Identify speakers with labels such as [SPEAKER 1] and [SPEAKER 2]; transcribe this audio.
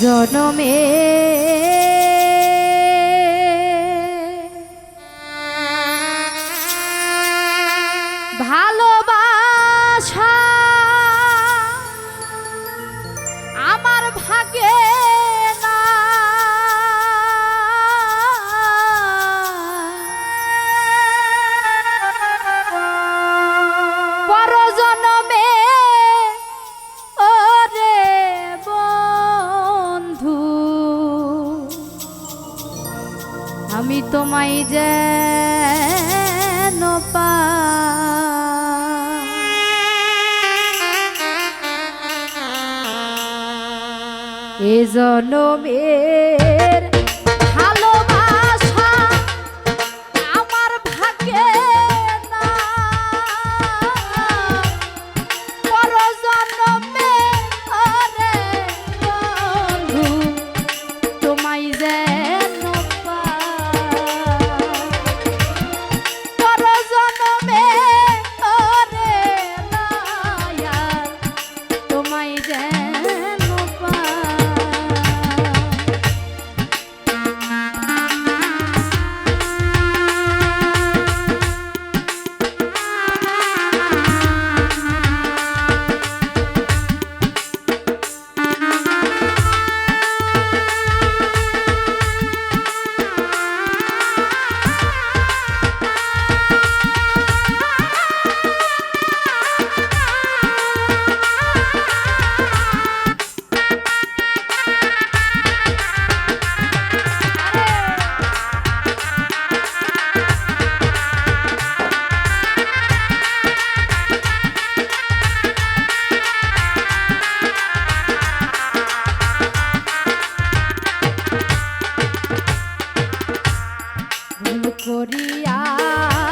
[SPEAKER 1] জনমে এ জনমে 呀。